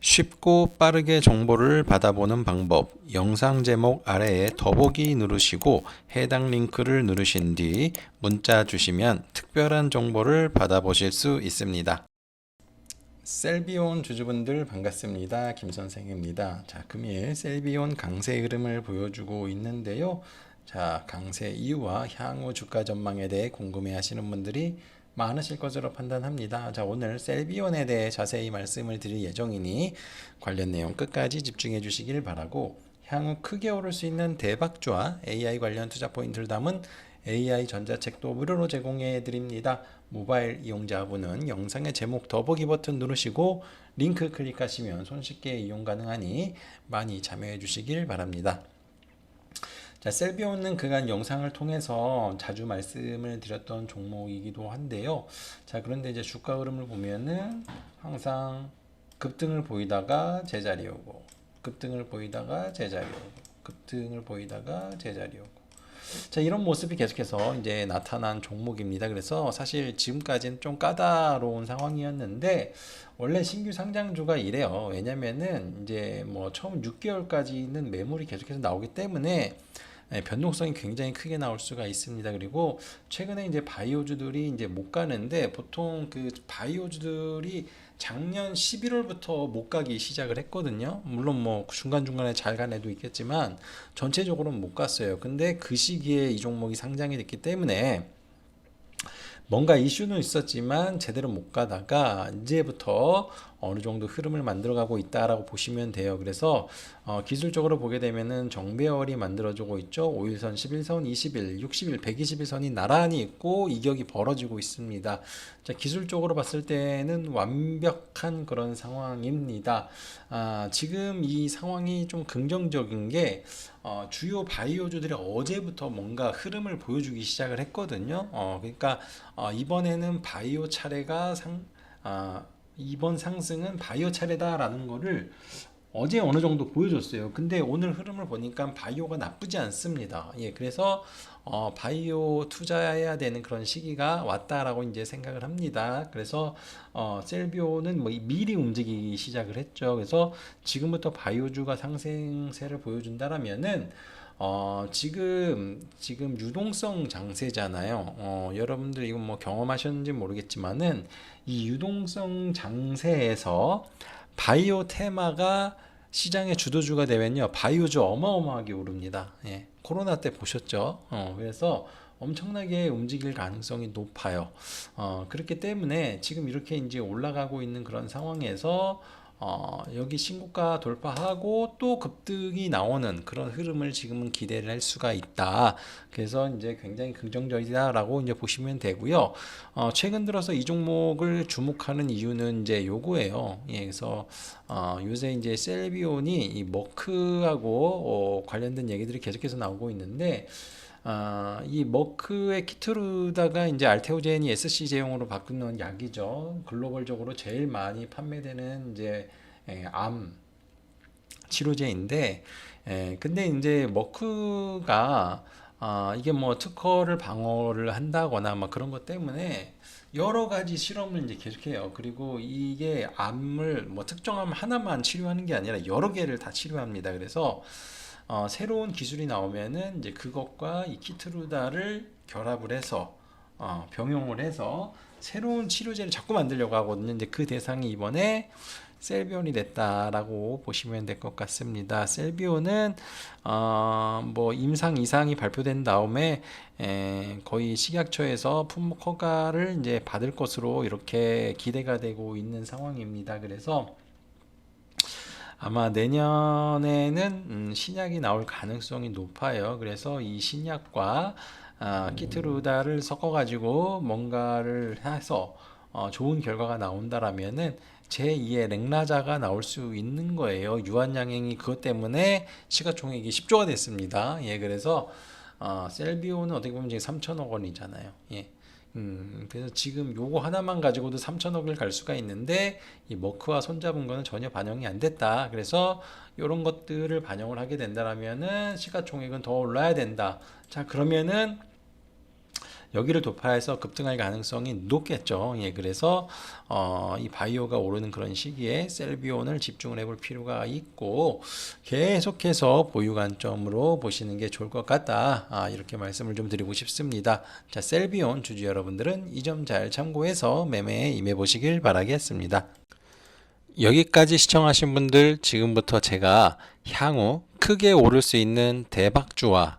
쉽고 빠르게 정보를 받아보는 방법 영상 제목 아래에 더보기 누르시고 해당 링크를 누르신 뒤 문자 주시면 특별한 정보를 받아보실 수 있습니다. 셀비온 주주분들 반갑습니다. 김 선생입니다. 자, 금일 셀비온 강세 흐름을 보여주고 있는데요. 자, 강세 이유와 향후 주가 전망에 대해 궁금해 하시는 분들이 많으실 것으로 판단합니다. 자, 오늘 셀비온에 대해 자세히 말씀을 드릴 예정이니 관련 내용 끝까지 집중해 주시길 바라고 향후 크게 오를 수 있는 대박주와 AI 관련 투자 포인트를 담은 AI 전자책도 무료로 제공해 드립니다. 모바일 이용자분은 영상의 제목 더보기 버튼 누르시고 링크 클릭하시면 손쉽게 이용 가능하니 많이 참여해 주시길 바랍니다. 자, 셀비온은 그간 영상을 통해서 자주 말씀을 드렸던 종목이기도 한데요. 자, 그런데 이제 주가 흐름을 보면은 항상 급등을 보이다가 제자리 오고, 급등을 보이다가 제자리 오고, 급등을 보이다가 제자리 오고. 자, 이런 모습이 계속해서 이제 나타난 종목입니다. 그래서 사실 지금까지는 좀 까다로운 상황이었는데, 원래 신규 상장주가 이래요. 왜냐면은 이제 뭐 처음 6개월까지는 매물이 계속해서 나오기 때문에 네, 변동성이 굉장히 크게 나올 수가 있습니다. 그리고 최근에 이제 바이오주들이 이제 못 가는데 보통 그 바이오주들이 작년 11월부터 못 가기 시작을 했거든요. 물론 뭐 중간중간에 잘 간 애도 있겠지만 전체적으로는 못 갔어요. 근데 그 시기에 이 종목이 상장이 됐기 때문에 뭔가 이슈는 있었지만 제대로 못 가다가 이제부터 어느 정도 흐름을 만들어가고 있다라고 보시면 돼요. 그래서 어, 기술적으로 보게 되면은 정배열이 만들어지고 있죠. 5일선, 11선, 20일, 60일, 120일선이 나란히 있고 이격이 벌어지고 있습니다. 자, 기술적으로 봤을 때는 완벽한 그런 상황입니다. 아, 지금 이 상황이 좀 긍정적인 게 어, 주요 바이오주들이 어제부터 뭔가 흐름을 보여주기 시작을 했거든요. 어, 그러니까 어, 이번에는 바이오 차례가 상, 아, 이번 상승은 바이오 차례다라는 거를 어제 어느 정도 보여줬어요. 근데 오늘 흐름을 보니까 바이오가 나쁘지 않습니다. 예, 그래서 어, 바이오 투자해야 되는 그런 시기가 왔다라고 이제 생각을 합니다. 그래서 어, 셀비오는 뭐 미리 움직이기 시작을 했죠. 그래서 지금부터 바이오주가 상승세를 보여준다라면은 어, 지금, 지금 유동성 장세잖아요. 어, 여러분들 이거 뭐 경험하셨는지 모르겠지만은 이 유동성 장세에서 바이오 테마가 시장의 주도주가 되면요. 바이오주 어마어마하게 오릅니다. 예. 코로나 때 보셨죠? 어, 그래서 엄청나게 움직일 가능성이 높아요. 어, 그렇기 때문에 지금 이렇게 이제 올라가고 있는 그런 상황에서 어, 여기 신고가 돌파하고 또 급등이 나오는 그런 흐름을 지금은 기대를 할 수가 있다. 그래서 이제 굉장히 긍정적이다라고 이제 보시면 되고요. 어, 최근 들어서 이 종목을 주목하는 이유는 이제 요거예요. 예, 그래서 어, 요새 이제 셀비온이 이 머크하고 어, 관련된 얘기들이 계속해서 나오고 있는데 아, 이 머크의 키트루다가 이제 알테오젠이 SC 제형으로 바꾸는 약이죠. 글로벌적으로 제일 많이 판매되는 이제 에, 암 치료제인데, 에, 근데 이제 머크가 아, 이게 뭐 특허를 방어를 한다거나 막 그런 것 때문에 여러 가지 실험을 이제 계속해요. 그리고 이게 암을 뭐 특정암 하나만 치료하는 게 아니라 여러 개를 다 치료합니다. 그래서 어, 새로운 기술이 나오면은 이제 그것과 이 키트루다를 결합을 해서 어, 병용을 해서 새로운 치료제를 자꾸 만들려고 하거든요. 이제 그 대상이 이번에 셀비온이 됐다라고 보시면 될 것 같습니다. 셀비온은 어, 뭐 임상 이상이 발표된 다음에 에, 거의 식약처에서 품목 허가를 이제 받을 것으로 이렇게 기대가 되고 있는 상황입니다. 그래서 아마 내년에는 음, 신약이 나올 가능성이 높아요. 그래서 이 신약과 아, 키트루다를 섞어가지고 뭔가를 해서 어, 좋은 결과가 나온다라면은 제2의 렉라자가 나올 수 있는 거예요. 유한양행이 그것 때문에 시가총액이 10조가 됐습니다. 예, 그래서 어, 셀비오는 어떻게 보면 지금 3천억 원이잖아요. 예. 음, 그래서 지금 요거 하나만 가지고도 3천억을 갈 수가 있는데 이 머크와 손잡은 거는 전혀 반영이 안 됐다. 그래서 이런 것들을 반영을 하게 된다라면은 시가총액은 더 올라야 된다. 자, 그러면은 여기를 돌파해서 급등할 가능성이 높겠죠. 예, 그래서 어, 이 바이오가 오르는 그런 시기에 셀비온을 집중을 해볼 필요가 있고 계속해서 보유 관점으로 보시는 게 좋을 것 같다. 아, 이렇게 말씀을 좀 드리고 싶습니다. 자, 셀비온 주주 여러분들은 이 점 잘 참고해서 매매에 임해 보시길 바라겠습니다. 여기까지 시청하신 분들 지금부터 제가 향후 크게 오를 수 있는 대박주와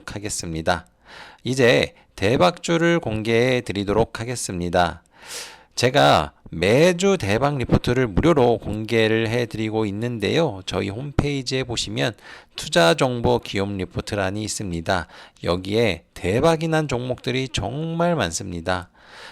드리도록 하겠습니다. 이제 대박주를 공개해 드리도록 하겠습니다. 제가 매주 대박 리포트를 무료로 공개를 해 드리고 있는데요. 저희 홈페이지에 보시면 투자 정보 기업 리포트란이 있습니다. 여기에 대박이 난 종목들이 정말 많습니다.